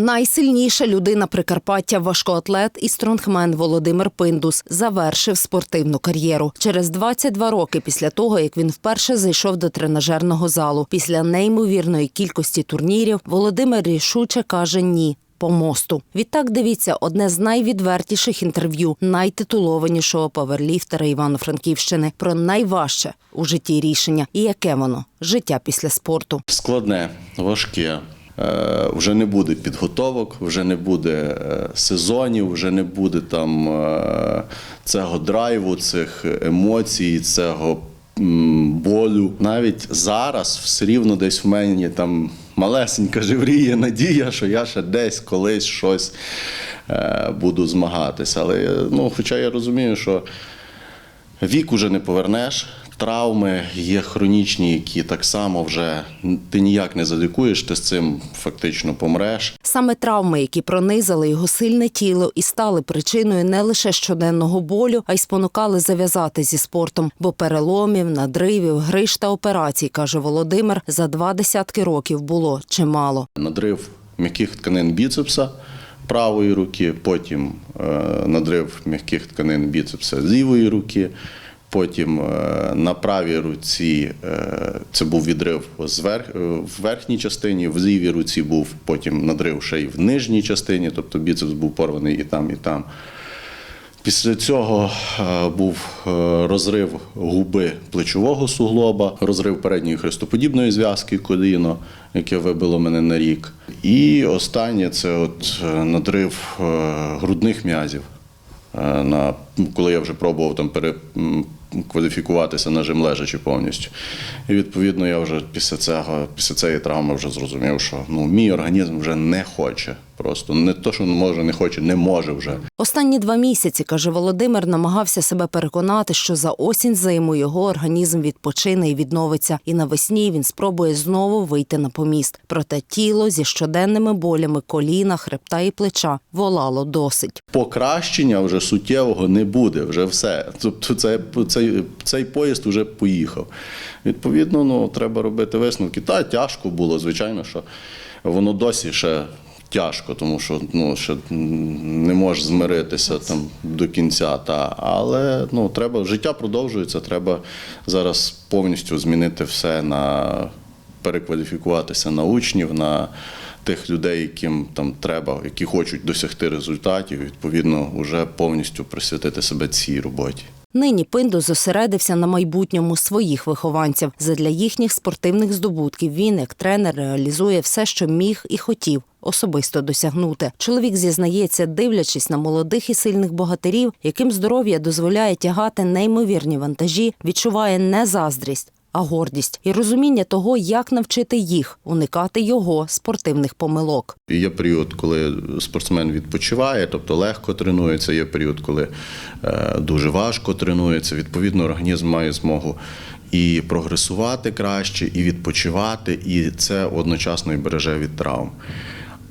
Найсильніша людина Прикарпаття, важкоатлет і стронгмен Володимир Пиндус завершив спортивну кар'єру через 22 роки після того, як він вперше зайшов до тренажерного залу. Після неймовірної кількості турнірів Володимир рішуче каже ні. По мосту відтак дивіться одне з найвідвертіших інтерв'ю найтитулованішого паверліфтера Івано-Франківщини про найважче у житті рішення і яке воно життя після спорту. Складне, важке. Е, Вже не буде підготовок, вже не буде е, сезонів, вже не буде там е, цього драйву, цих емоцій, цього болю. Навіть зараз все рівно десь в мені там малесенька живріє надія, що я ще десь колись щось буду змагатися. Але ну, хоча я розумію, що Вік уже не повернеш. Травми є хронічні, які так само вже ти ніяк не залікуєш, ти з цим фактично помреш. Саме травми, які пронизали його сильне тіло і стали причиною не лише щоденного болю, а й спонукали зав'язати зі спортом. Бо переломів, надривів, гриш та операцій, каже Володимир, за два десятки років було чимало. Надрив м'яких тканин біцепса правої руки, потім е, надрив м'яких тканин біцепса з лівої руки. Потім е, на правій руці е, це був відрив в верхній частині, в лівій руці був потім надрив ще й в нижній частині, тобто біцепс був порваний і там, і там. Після цього е, був е, розрив губи плечового суглоба, розрив передньої хрестоподібної зв'язки коліно, яке вибило мене на рік. І останнє це от е, надрив грудних м'язів. На, коли я вже пробував там перекваліфікуватися на жим лежачи повністю. І відповідно я вже після цього, після цієї травми вже зрозумів, що ну, мій організм вже не хоче. Просто не то, що може, не хоче, не може вже. Останні два місяці, каже Володимир, намагався себе переконати, що за осінь зиму його організм відпочине і відновиться, і навесні він спробує знову вийти на поміст. Проте тіло зі щоденними болями коліна, хребта і плеча волало досить. Покращення вже суттєвого не буде, вже все. Тобто це, цей, цей поїзд вже поїхав. Відповідно, ну, треба робити висновки. Та тяжко було, звичайно, що воно досі ще тяжко, тому що ну, ще не можеш змиритися там до кінця. Та. Але ну, треба, життя продовжується, треба зараз повністю змінити все на перекваліфікуватися на учнів, на тих людей, яким там треба, які хочуть досягти результатів, відповідно, вже повністю присвятити себе цій роботі. Нині Пиндо зосередився на майбутньому своїх вихованців. Задля їхніх спортивних здобутків він, як тренер, реалізує все, що міг і хотів особисто досягнути. Чоловік зізнається, дивлячись на молодих і сильних богатирів, яким здоров'я дозволяє тягати неймовірні вантажі, відчуває не заздрість. А гордість і розуміння того, як навчити їх уникати його спортивних помилок. Є період, коли спортсмен відпочиває, тобто легко тренується. Є період, коли е, дуже важко тренується. Відповідно, організм має змогу і прогресувати краще, і відпочивати, і це одночасно і береже від травм.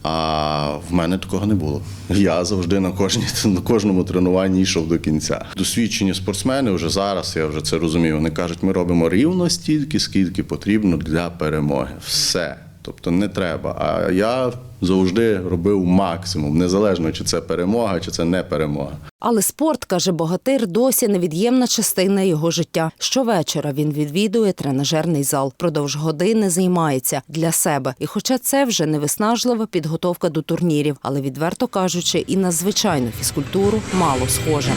А в мене такого не було. Я завжди на кожній на кожному тренуванні йшов до кінця. Досвідчені спортсмени вже зараз, я вже це розумію. Вони кажуть, ми робимо рівно стільки, скільки потрібно для перемоги. Все. Тобто не треба. А я завжди робив максимум, незалежно чи це перемога, чи це не перемога. Але спорт, каже богатир, досі невід'ємна частина його життя. Щовечора він відвідує тренажерний зал. Продовж години займається для себе. І хоча це вже не виснажлива підготовка до турнірів, але відверто кажучи, і на звичайну фізкультуру мало схоже.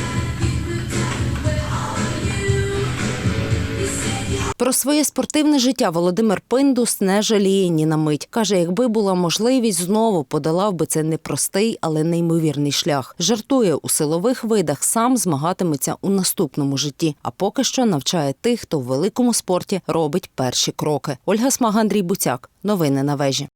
Про своє спортивне життя Володимир Пиндус не жаліє ні на мить. Каже, якби була можливість, знову подолав би це непростий, але неймовірний шлях. Жартує у силових видах, сам змагатиметься у наступному житті. А поки що навчає тих, хто в великому спорті робить перші кроки. Ольга Смага, Андрій Буцяк. Новини на вежі.